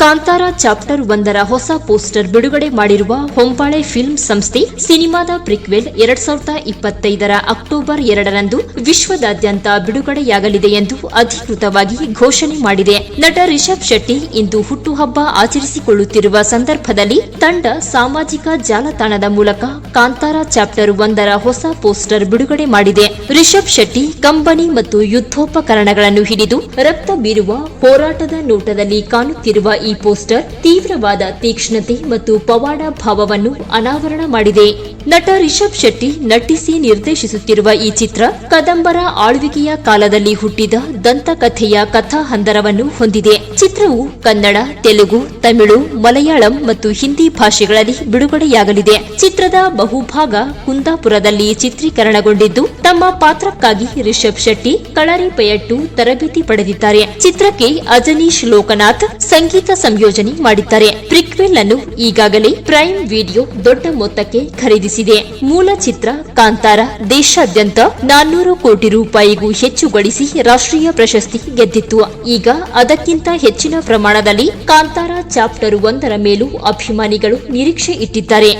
Kantara chapter ಒಂದರ ಹೊಸ poster ಬಿಡುಗಡೆ ಮಾಡಿರುವ ಹೊಂಬಾಳೆ ಫಿಲ್ಮ್ ಸಂಸ್ಥೆ ಸಿನಿಮಾದ ಪ್ರಿಕ್ವೆಲ್ ಎರಡ್ ಸಾವಿರದ ಇಪ್ಪತ್ತೈದರ ಅಕ್ಟೋಬರ್ ಎರಡರಂದು ವಿಶ್ವದಾದ್ಯಂತ ಬಿಡುಗಡೆಯಾಗಲಿದೆ ಎಂದು ಅಧಿಕೃತವಾಗಿ ಘೋಷಣೆ ಮಾಡಿದೆ. ನಟ ರಿಷಬ್ ಶೆಟ್ಟಿ ಇಂದು ಹುಟ್ಟುಹಬ್ಬ ಆಚರಿಸಿಕೊಳ್ಳುತ್ತಿರುವ ಸಂದರ್ಭದಲ್ಲಿ ತಂಡ ಸಾಮಾಜಿಕ ಜಾಲತಾಣದ ಮೂಲಕ ಕಾಂತಾರ ಚಾಪ್ಟರ್ ಒಂದರ ಹೊಸ ಪೋಸ್ಟರ್ ಬಿಡುಗಡೆ ಮಾಡಿದೆ. ರಿಷಬ್ ಶೆಟ್ಟಿ ಕಂಬನಿ ಮತ್ತು ಯುದ್ಧೋಪಕರಣಗಳನ್ನು ಹಿಡಿದು ರಕ್ತ ಬೀರುವ ಹೋರಾಟದ ನೋಟದಲ್ಲಿ ಕಾಣುತ್ತಿರುವ ಈ ಪೋಸ್ಟರ್ ತೀವ್ರವಾದ ತೀಕ್ಷ್ಣತೆ ಮತ್ತು ಪವಾಡ ಭಾವವನ್ನು ಅನಾವರಣ ಮಾಡಿದೆ. ನಟ ರಿಷಬ್ ಶೆಟ್ಟಿ ನಟಿಸಿ ನಿರ್ದೇಶಿಸುತ್ತಿರುವ ಈ ಚಿತ್ರ ಕದಂಬರ ಆಳ್ವಿಕೆಯ ಕಾಲದಲ್ಲಿ ಹುಟ್ಟಿದ ದಂತಕಥೆಯ ಕಥಾ ಹಂದರವನ್ನು ಹೊಂದಿದೆ. ಚಿತ್ರವು ಕನ್ನಡ, ತೆಲುಗು, ತಮಿಳು, ಮಲಯಾಳಂ ಮತ್ತು ಹಿಂದಿ ಭಾಷೆಗಳಲ್ಲಿ ಬಿಡುಗಡೆಯಾಗಲಿದೆ. ಚಿತ್ರದ ಬಹುಭಾಗ ಕುಂದಾಪುರದಲ್ಲಿ ಚಿತ್ರೀಕರಣಗೊಂಡಿದ್ದು, ತಮ್ಮ ಪಾತ್ರಕ್ಕಾಗಿ ರಿಷಬ್ ಶೆಟ್ಟಿ ಕಳರಿಪಯಟ್ಟು ತರಬೇತಿ ಪಡೆದಿದ್ದಾರೆ. ಚಿತ್ರಕ್ಕೆ ಅಜನೀಶ್ ಲೋಕನಾಥ್ ಸಂಗೀತ ಸಂಯೋಜನೆ ಮಾಡಿದ್ದಾರೆ. ಪ್ರಿಕ್ವೆಲ್ ಅನ್ನು ಈಗಾಗಲೇ ಪ್ರೈಮ್ ವಿಡಿಯೋ ದೊಡ್ಡ ಮೊತ್ತಕ್ಕೆ ಖರೀದಿಸಿದೆ ಮೂಲ ಚಿತ್ರ ಕಾಂತಾರ. ದೇಶಾದ್ಯಂತ ನಾನ್ನೂರು ಕೋಟಿ ರೂಪಾಯಿಗೂ ಹೆಚ್ಚು ಗಳಿಸಿ ರಾಷ್ಟ್ರೀಯ ಪ್ರಶಸ್ತಿ ಗೆದ್ದಿತ್ತು. ಈಗ ಅದಕ್ಕಿಂತ ಹೆಚ್ಚಿನ ಪ್ರಮಾಣದಲ್ಲಿ ಕಾಂತಾರ ಚಾಪ್ಟರ್ ಒಂದರ ಮೇಲೂ ಅಭಿಮಾನಿಗಳು ನಿರೀಕ್ಷೆ ಇಟ್ಟಿದ್ದಾರೆ.